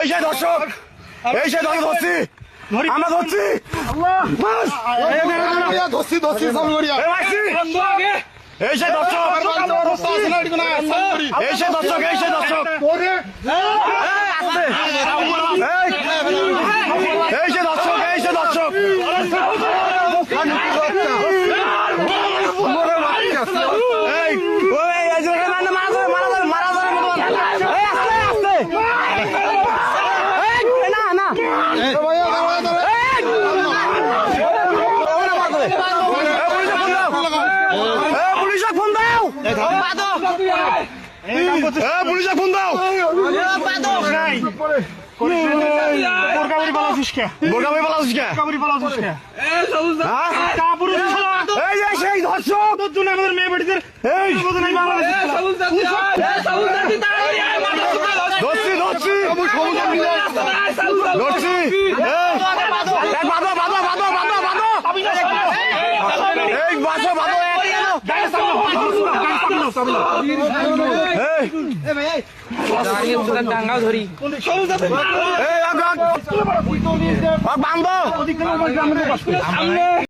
এই যে দর্শক এই যে দর্শক ধরছি আমরা ধরছি! ধরছি ধরছি এই যে দর্শক এই যে দর্শক এই যে দর্শক এই, যে দর্শক এই যে দর্শক এই না না। পুলিশে ফোন দাও। পুলিশে ফোন দাও। বোরকাবুরি পালাছিস কে বোরকামি পালাছিস কে কাবুরি পালাছিস কে হ্যাঁ? কাপুরুষ এই সেই ধর্ষক। তোর জন্য আমাদের মেয়ে বেটিদের এই। নাই বাংলাদেশ ধরছি ধরছি এই। বাঁধো বাঁধো বাঁধো বাঁধো বাঁধো। এই বাঁধো বাঁধো এই। ধরি বাঁধো।